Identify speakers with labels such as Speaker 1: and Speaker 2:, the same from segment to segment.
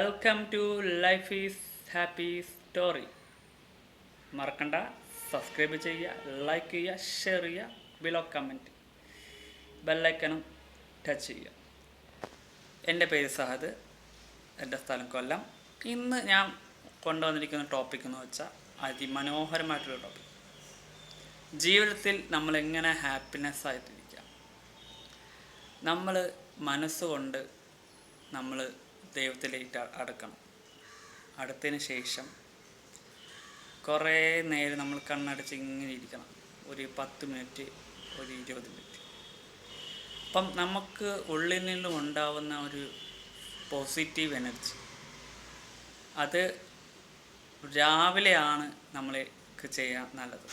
Speaker 1: Welcome to life is happy story മറക്കണ്ട. Subscribe ചെയ്യുക like ചെയ്യുക ഷെയർ ചെയ്യുക ബിലോ കമന്റ് ബെല്ലൈക്കനും ടച്ച് ചെയ്യുക. എന്റെ പേര് സഹദ്. എന്റെ സ്ഥലം കൊല്ലം. ഇന്ന് ഞാൻ കൊണ്ടുവന്നിരിക്കുന്ന ടോപ്പിക് എന്ന് വെച്ചാൽ അതിമനോഹരമായിട്ടുള്ള ടോപ്പിക് ജീവിതത്തിൽ നമ്മൾ എങ്ങനെ ഹാപ്പിനെസ് ആയിട്ടിരിക്കാം? നമ്മൾ മനസ്സുകൊണ്ട് നമ്മൾ ദൈവത്തിലേക്ക് അടക്കണം. അടുത്തതിന് ശേഷം കുറേ നേരം നമ്മൾ കണ്ണടച്ച് ഇങ്ങനെ ഇരിക്കണം. ഒരു പത്ത് മിനിറ്റ് ഒരു ഇരുപത് മിനിറ്റ്. അപ്പം നമുക്ക് ഉള്ളിൽ നിന്നും ഉണ്ടാവുന്ന ഒരു പോസിറ്റീവ് എനർജി അത് രാവിലെയാണ് നമ്മൾക്ക് ചെയ്യാൻ നല്ലത്.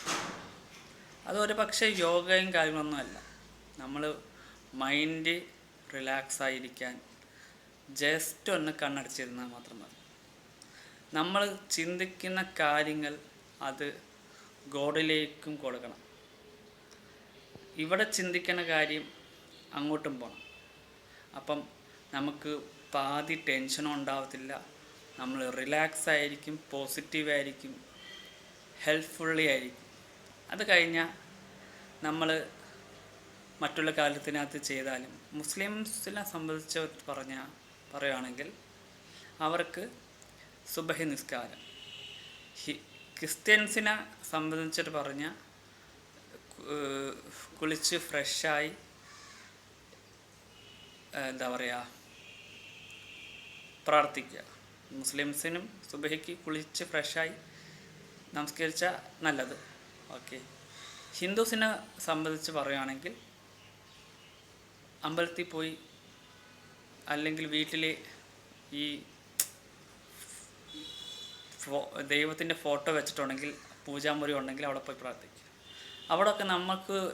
Speaker 1: അത് ഒരു പക്ഷേ യോഗയും കാര്യങ്ങളൊന്നുമല്ല നമ്മൾ മൈൻഡ് റിലാക്സ് ആയിരിക്കാൻ ജസ്റ്റ് ഒന്ന് കണ്ണടച്ചിരുന്നാൽ മാത്രം മതി. നമ്മൾ ചിന്തിക്കുന്ന കാര്യങ്ങൾ അത് ഗോഡിലേക്കും കൊടുക്കണം. ഇവിടെ ചിന്തിക്കുന്ന കാര്യം അങ്ങോട്ടും പോകണം അപ്പം നമുക്ക് പാതി ടെൻഷനും ഉണ്ടാവത്തില്ല. നമ്മൾ റിലാക്സ് ആയിരിക്കും പോസിറ്റീവ് ആയിരിക്കും ഹെൽപ്ഫുള്ളി ആയിരിക്കും. അത് കഴിഞ്ഞാൽ നമ്മൾ മറ്റുള്ള കാലത്തിനകത്ത് ചെയ്താലും മുസ്ലിംസിനെ സംബന്ധിച്ച് പറഞ്ഞ പറയുകയാണെങ്കിൽ അവർക്ക് സുബഹി നിസ്കാരം ഹി ക്രിസ്ത്യൻസിനെ സംബന്ധിച്ചിട്ട് പറഞ്ഞ കുളിച്ച് ഫ്രഷായി എന്താ പറയുക പ്രാർത്ഥിക്കുക. മുസ്ലിംസിനും സുബഹിക്ക് കുളിച്ച് ഫ്രഷായി നമസ്കരിച്ച നല്ലത്. ഓക്കെ. ഹിന്ദുസിനെ സംബന്ധിച്ച് പറയുകയാണെങ്കിൽ അമ്പലത്തിൽ പോയി അല്ലെങ്കിൽ വീട്ടിൽ ഈ ദൈവത്തിന്റെ ഫോട്ടോ വെച്ചിട്ടുണ്ടെങ്കിൽ പൂജാമുറി ഉണ്ടെങ്കിൽ അവിടെ പോയി പ്രാർത്ഥിക്കുക. അവിടെയൊക്കെ നമുക്ക്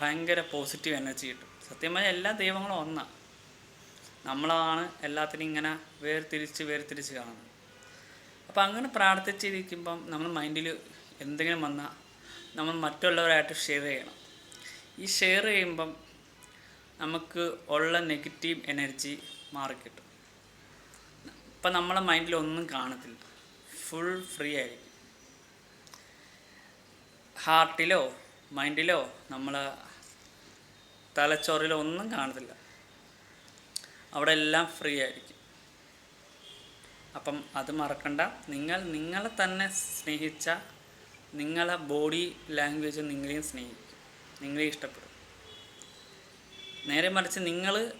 Speaker 1: ഭയങ്കര പോസിറ്റീവ് എനർജി കിട്ടും. സത്യമായ എല്ലാ ദൈവങ്ങളും ഒന്നാണ് നമ്മളാണ് എല്ലാത്തിനും ഇങ്ങനെ വേർതിരിച്ച് വേർതിരിച്ച് കാണുന്നത്. അപ്പോൾ അങ്ങനെ പ്രാർത്ഥിച്ചിരിക്കുമ്പം നമ്മൾ മൈൻഡിൽ എന്തെങ്കിലും വന്നാൽ നമ്മൾ മറ്റുള്ളവരായിട്ട് ഷെയർ ചെയ്യണം. ഈ ഷെയർ ചെയ്യുമ്പം നമുക്ക് ഉള്ള നെഗറ്റീവ് എനർജി മാറിക്കിട്ടും ഇപ്പം നമ്മളെ മൈൻഡിൽ ഒന്നും കാണത്തില്ല. ഫുൾ ഫ്രീ ആയിരിക്കും. ഹാർട്ടിലോ മൈൻഡിലോ നമ്മളെ തലച്ചോറിലോ ഒന്നും കാണത്തില്ല. അവിടെ എല്ലാം ഫ്രീ ആയിരിക്കും. അപ്പം അത് മറക്കണ്ട. നിങ്ങൾ നിങ്ങളെ തന്നെ സ്നേഹിച്ച നിങ്ങളെ ബോഡി ലാംഗ്വേജ് നിങ്ങളെയും സ്നേഹിക്കും. നിങ്ങളെ ഇഷ്ടപ്പെടും. നേരെ മറിച്ച് നിങ്ങൾ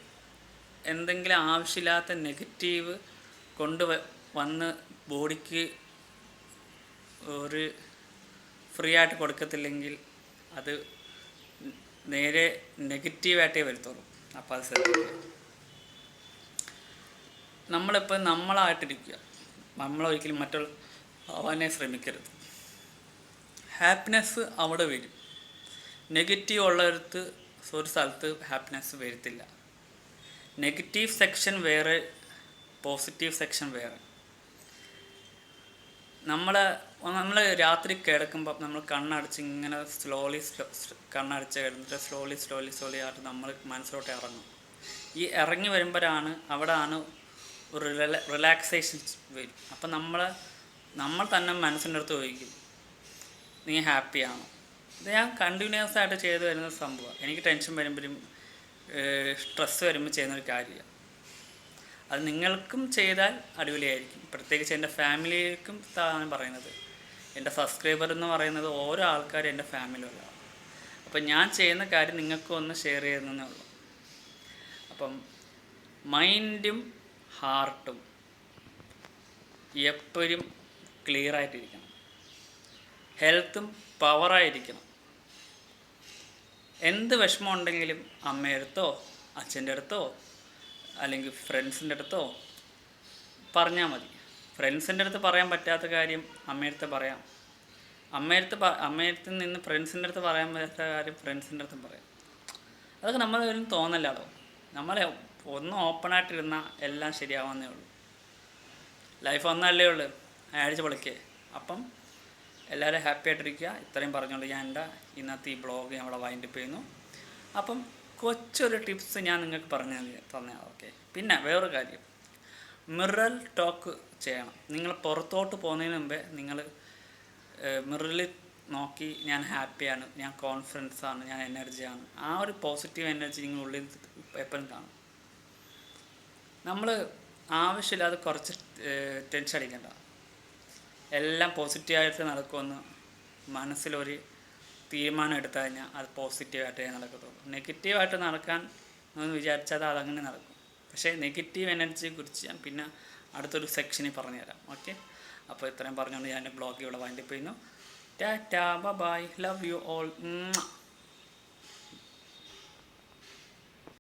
Speaker 1: എന്തെങ്കിലും ആവശ്യമില്ലാത്ത നെഗറ്റീവ് കൊണ്ട് വന്ന് ബോഡിക്ക് ഒരു ഫ്രീ ആയിട്ട് കൊടുക്കത്തില്ലെങ്കിൽ അത് നേരെ നെഗറ്റീവായിട്ടേ വരുത്തുള്ളൂ. അപ്പോൾ അത് ശ്രദ്ധിക്കുക. നമ്മളിപ്പോൾ നമ്മളായിട്ടിരിക്കുക. നമ്മളൊരിക്കലും മറ്റുള്ള അവനെ ശ്രമിക്കരുത്. ഹാപ്പിനെസ് അവിടെ വരും. നെഗറ്റീവ് ഉള്ളിടത്ത് ഒരു സ്ഥലത്ത് ഹാപ്പിനെസ് വരത്തില്ല. നെഗറ്റീവ് സെക്ഷൻ വേറെ പോസിറ്റീവ് സെക്ഷൻ വേറെ. നമ്മൾ നമ്മൾ രാത്രി കിടക്കുമ്പോൾ നമ്മൾ കണ്ണടച്ച് ഇങ്ങനെ സ്ലോലി കണ്ണടച്ച് കിടന്നിട്ട് സ്ലോലി സ്ലോലി സ്ലോലി ആയിട്ട് നമ്മൾ മനസ്സിലോട്ട് ഇറങ്ങും. ഈ ഇറങ്ങി വരുമ്പോഴാണ് അവിടെയാണ് ഒരു റിലാക്സേഷൻ വരും. അപ്പം നമ്മൾ നമ്മൾ തന്നെ മനസ്സിന്റെ അടുത്ത് ചോദിക്കും നീ ഹാപ്പിയാണോ ഇത് ഞാൻ കണ്ടിന്യൂസ് ആയിട്ട് ചെയ്തു വരുന്ന സംഭവമാണ് എനിക്ക് ടെൻഷൻ വരുമ്പോഴും സ്ട്രെസ് വരുമ്പോൾ ചെയ്യുന്ന ഒരു കാര്യമാണ്. അത് നിങ്ങൾക്കും ചെയ്താൽ അടിപൊളിയായിരിക്കും. പ്രത്യേകിച്ച് എന്റെ ഫാമിലിക്കും ആണ് പറയുന്നത്. എന്റെ സബ്സ്ക്രൈബർ എന്ന് പറയുന്നത് ഓരോ ആൾക്കാരും എന്റെ ഫാമിലിയുള്ളതാണ്. അപ്പം ഞാൻ ചെയ്യുന്ന കാര്യം നിങ്ങൾക്കും ഒന്ന് ഷെയർ ചെയ്യുന്നതേ ഉള്ളൂ. അപ്പം മൈൻഡും ഹാർട്ടും എപ്പോഴും ക്ലിയർ ആയിട്ടിരിക്കണം. ഹെൽത്തും പവറായിരിക്കണം എന്ത് വിഷമം ഉണ്ടെങ്കിലും അമ്മയുടെ അടുത്തോ അച്ഛന്റെ അടുത്തോ അല്ലെങ്കിൽ ഫ്രണ്ട്സിന്റെ അടുത്തോ പറഞ്ഞാൽ മതി. ഫ്രണ്ട്സിന്റെ അടുത്ത് പറയാൻ പറ്റാത്ത കാര്യം അമ്മയടുത്ത് പറയാം. അമ്മയടുത്ത് അമ്മയടുത്ത് നിന്ന് ഫ്രണ്ട്സിന്റെ അടുത്ത് പറയാൻ പറ്റാത്ത കാര്യം ഫ്രണ്ട്സിന്റെ അടുത്തും പറയാം. അതൊക്കെ നമ്മളൊരും ഒരു തോന്നലാണോ നമ്മളെ ഒന്ന് ഓപ്പണായിട്ടിരുന്നാൽ എല്ലാം ശരിയാവാന്നേ ഉള്ളൂ. ലൈഫ് ഒന്നല്ലേ ഉള്ളൂ. അടിച്ച് പൊളിക്കേ. അപ്പം എല്ലാവരും ഹാപ്പി ആയിട്ടിരിക്കുക. ഇത്രയും പറഞ്ഞുകൊണ്ട് ഞാൻ എന്റെ ഇന്നത്തെ ഈ ബ്ലോഗ് ഞാൻ ഇവിടെ വൈൻഡപ്പ് ചെയ്യുന്നു. അപ്പം കൊച്ചൊരു ടിപ്സ് ഞാൻ നിങ്ങൾക്ക് പറഞ്ഞു തന്നെ ഓക്കെ പിന്നെ വേറൊരു കാര്യം. മിറൽ ടോക്ക് ചെയ്യണം. നിങ്ങൾ പുറത്തോട്ട് പോകുന്നതിന് മുമ്പേ നിങ്ങൾ മിററിൽ നോക്കി ഞാൻ ഹാപ്പിയാണ് ഞാൻ കോൺഫിഡൻസ് ആണ് ഞാൻ എനർജിയാണ് ആ ഒരു പോസിറ്റീവ് എനർജി നിങ്ങൾ ഉള്ളിൽ എപ്പോഴും കാണും. നമ്മൾ ആവശ്യമില്ലാതെ കുറച്ച് ടെൻഷൻ അടിക്കണ്ട. എല്ലാം പോസിറ്റീവായിട്ട് നടക്കുമെന്ന് മനസ്സിലൊരു തീരുമാനം എടുത്തു കഴിഞ്ഞാൽ അത് പോസിറ്റീവായിട്ടേ നടക്കത്തുള്ളൂ. നെഗറ്റീവായിട്ട് നടക്കാൻ എന്ന് വിചാരിച്ചാൽ അതങ്ങനെ നടക്കും. പക്ഷേ നെഗറ്റീവ് എനർജിയെ കുറിച്ച് ഞാൻ പിന്നെ അടുത്തൊരു സെക്ഷനിൽ പറഞ്ഞുതരാം. ഓക്കെ അപ്പോൾ ഇത്രയും പറഞ്ഞുകൊണ്ട് ഞാൻ ബ്ലോഗ് ഇവിടെ വൈൻഡപ്പ് ചെയ്യുന്നു. Tata bye love you all